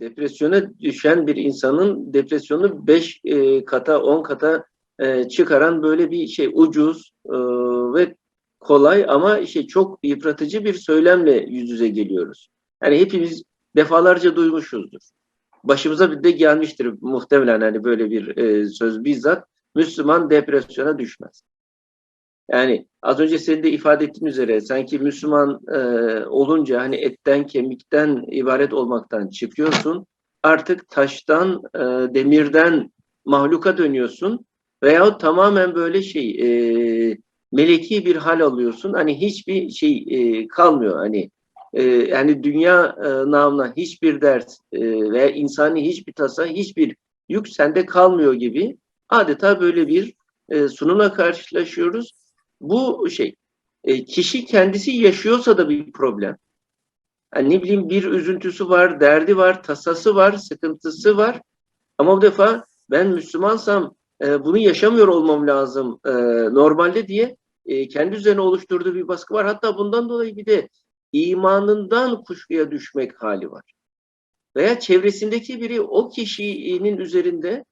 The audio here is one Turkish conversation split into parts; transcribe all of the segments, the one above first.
depresyona düşen bir insanın depresyonu 5 kata 10 kata e, çıkaran böyle bir şey ucuz e, ve kolay ama işte çok yıpratıcı bir söylemle yüz yüze geliyoruz. Yani hepimiz defalarca duymuşuzdur. Başımıza bir de gelmiştir muhtemelen hani böyle bir e, söz bizzat. Müslüman depresyona düşmez. Yani az önce senin de ifade ettiğin üzere sanki Müslüman e, olunca hani etten kemikten ibaret olmaktan çıkıyorsun. Artık taştan, e, demirden mahluka dönüyorsun. Veyahut tamamen böyle şey e, meleki bir hal alıyorsun. Hani hiçbir şey e, kalmıyor. Hani e, yani dünya e, namına hiçbir dert e, veya insani hiçbir tasa, hiçbir yük sende kalmıyor gibi adeta böyle bir e, sunumla karşılaşıyoruz. Bu şey e, kişi kendisi yaşıyorsa da bir problem. Yani ne bileyim bir üzüntüsü var, derdi var, tasası var, sıkıntısı var. Ama bu defa ben Müslümansam e, bunu yaşamıyor olmam lazım e, normalde diye e, kendi üzerine oluşturduğu bir baskı var. Hatta bundan dolayı bir de imanından kuşkuya düşmek hali var. Veya çevresindeki biri o kişinin üzerinde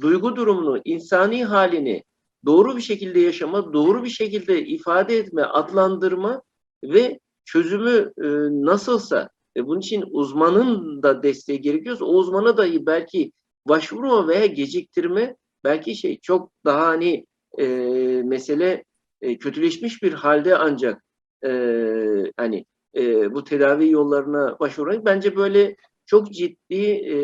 duygu durumunu, insani halini doğru bir şekilde yaşama, doğru bir şekilde ifade etme, adlandırma ve çözümü e, nasılsa e, bunun için uzmanın da desteği gerekiyorsa o uzmana dahi belki başvurma veya geciktirme belki şey çok daha hani e, mesele e, kötüleşmiş bir halde ancak e, hani e, bu tedavi yollarına başvurmak bence böyle çok ciddi e,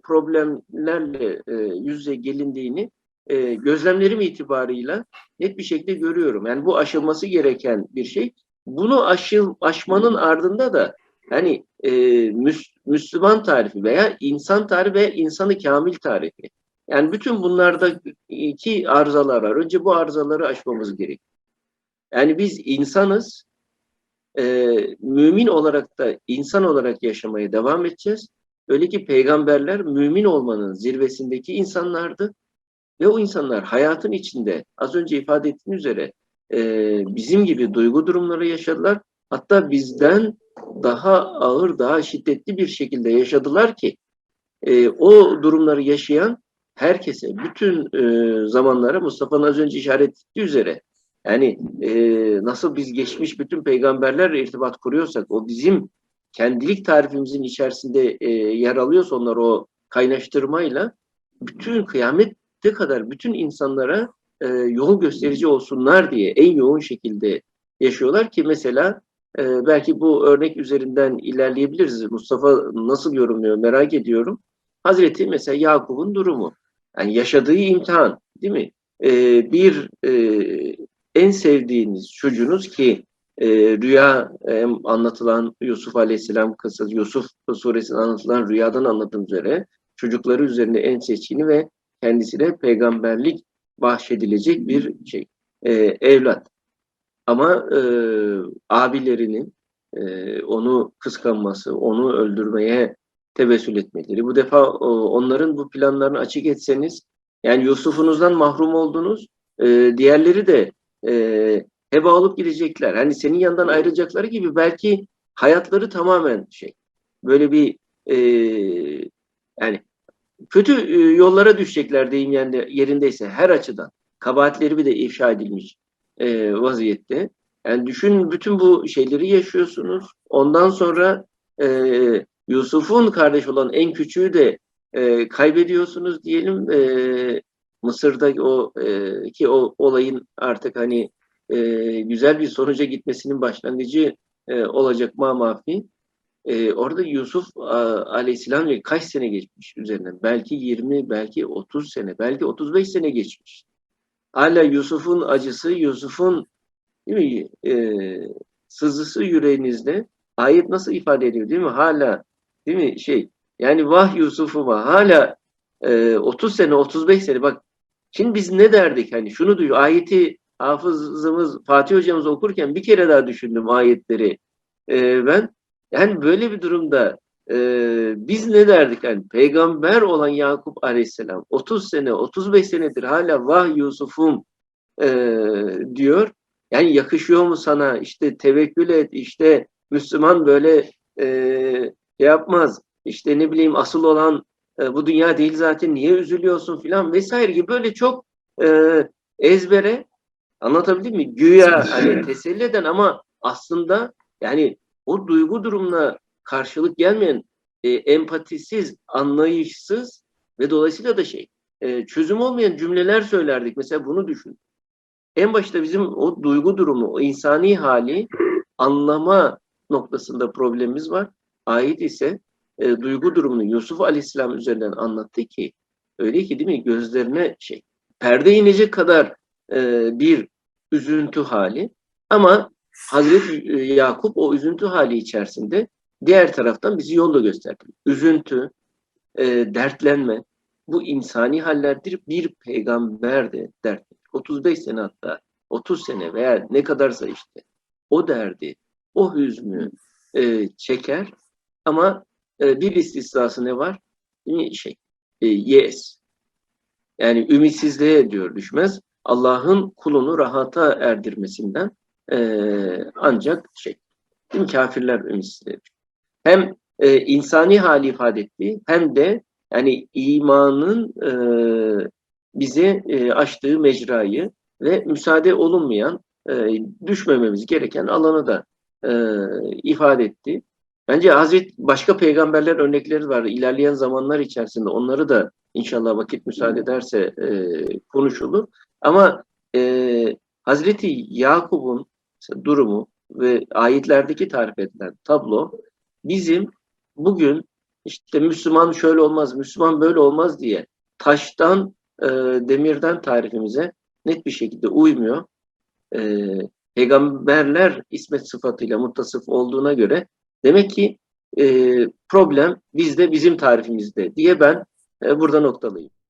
problemlerle e, yüze gelindiğini e, gözlemlerim itibarıyla net bir şekilde görüyorum. Yani bu aşılması gereken bir şey. Bunu aşıl, aşmanın ardında da hani e, müs, Müslüman tarifi veya insan tarifi veya insanı kamil tarifi. Yani bütün bunlarda iki arızalar var. Önce bu arızaları aşmamız gerek. Yani biz insanız, e, mümin olarak da insan olarak yaşamaya devam edeceğiz. Öyle ki peygamberler mümin olmanın zirvesindeki insanlardı. Ve o insanlar hayatın içinde az önce ifade ettiğim üzere e, bizim gibi duygu durumları yaşadılar. Hatta bizden daha ağır, daha şiddetli bir şekilde yaşadılar ki e, o durumları yaşayan herkese, bütün e, zamanlara Mustafa'nın az önce işaret ettiği üzere yani e, nasıl biz geçmiş bütün peygamberlerle irtibat kuruyorsak o bizim kendilik tarifimizin içerisinde e, yer alıyorsa onlar o kaynaştırmayla bütün kıyamette kadar bütün insanlara e, yol gösterici olsunlar diye en yoğun şekilde yaşıyorlar ki mesela e, belki bu örnek üzerinden ilerleyebiliriz. Mustafa nasıl yorumluyor merak ediyorum. Hazreti mesela Yakup'un durumu. Yani yaşadığı imtihan değil mi? E, bir e, en sevdiğiniz çocuğunuz ki e, rüya e, anlatılan Yusuf Aleyhisselam kıssası, Yusuf suresinde anlatılan rüyadan anlatım üzere çocukları üzerinde en seçkini ve kendisine peygamberlik bahşedilecek bir şey e, evlat. Ama e, abilerinin e, onu kıskanması, onu öldürmeye tevessül etmeleri. Bu defa e, onların bu planlarını açık etseniz, yani Yusuf'unuzdan mahrum oldunuz, e, diğerleri de e, heba alıp gidecekler. Hani senin yanından ayrılacakları gibi belki hayatları tamamen şey, böyle bir e, yani kötü e, yollara düşecekler deyim yani yerindeyse her açıdan. Kabahatleri bir de ifşa edilmiş e, vaziyette. Yani düşün bütün bu şeyleri yaşıyorsunuz. Ondan sonra e, Yusuf'un kardeş olan en küçüğü de e, kaybediyorsunuz diyelim. E, Mısır'da o e, ki o olayın artık hani e, güzel bir sonuca gitmesinin başlangıcı e, olacak ma mafi. E, orada Yusuf a, aleyhisselam kaç sene geçmiş üzerinden? Belki 20, belki 30 sene, belki 35 sene geçmiş. Hala Yusuf'un acısı, Yusuf'un değil mi, e, sızısı yüreğinizde ayet nasıl ifade ediyor değil mi? Hala değil mi şey yani vah Yusuf'uma hala e, 30 sene 35 sene bak şimdi biz ne derdik hani şunu duyuyor ayeti hafızımız Fatih hocamız okurken bir kere daha düşündüm ayetleri e, ben yani böyle bir durumda e, biz ne derdik? Hani peygamber olan Yakup aleyhisselam 30 sene 35 senedir hala vah Yusuf'um e, diyor. Yani yakışıyor mu sana? İşte tevekkül et işte Müslüman böyle e, yapmaz. İşte ne bileyim asıl olan e, bu dünya değil zaten niye üzülüyorsun filan vesaire gibi böyle çok e, ezbere anlatabildim mi? Güya hani teselli eden ama aslında yani o duygu durumuna karşılık gelmeyen e, empatisiz, anlayışsız ve dolayısıyla da şey e, çözüm olmayan cümleler söylerdik. Mesela bunu düşün. En başta bizim o duygu durumu, o insani hali anlama noktasında problemimiz var. Ayet ise e, duygu durumunu Yusuf Aleyhisselam üzerinden anlattı ki öyle ki değil mi gözlerine şey perde inecek kadar e, bir üzüntü hali ama Hazreti e, Yakup o üzüntü hali içerisinde diğer taraftan bizi yolda gösterdi. Üzüntü, e, dertlenme bu insani hallerdir. Bir peygamber de dert. 35 sene hatta 30 sene veya ne kadarsa işte o derdi, o hüznü e, çeker ama e, bir istisnası ne var? Şey, e, yes. Yani ümitsizliğe diyor düşmez. Allah'ın kulunu rahata erdirmesinden e, ancak şey, değil mi? kafirler ümitsizliğe düşer. Hem e, insani hali ifade ettiği hem de yani imanın e, bize e, açtığı mecrayı ve müsaade olunmayan, e, düşmememiz gereken alanı da e, ifade etti. Bence Hazreti başka peygamberler örnekleri var. İlerleyen zamanlar içerisinde onları da inşallah vakit müsaade ederse e, konuşulur. Ama e, Hazreti Yakup'un durumu ve ayetlerdeki tarif edilen tablo bizim bugün işte Müslüman şöyle olmaz, Müslüman böyle olmaz diye taştan, e, demirden tarifimize net bir şekilde uymuyor. E, peygamberler ismet sıfatıyla muttasıf olduğuna göre demek ki e, problem bizde, bizim tarifimizde diye ben e, burada noktalıyım.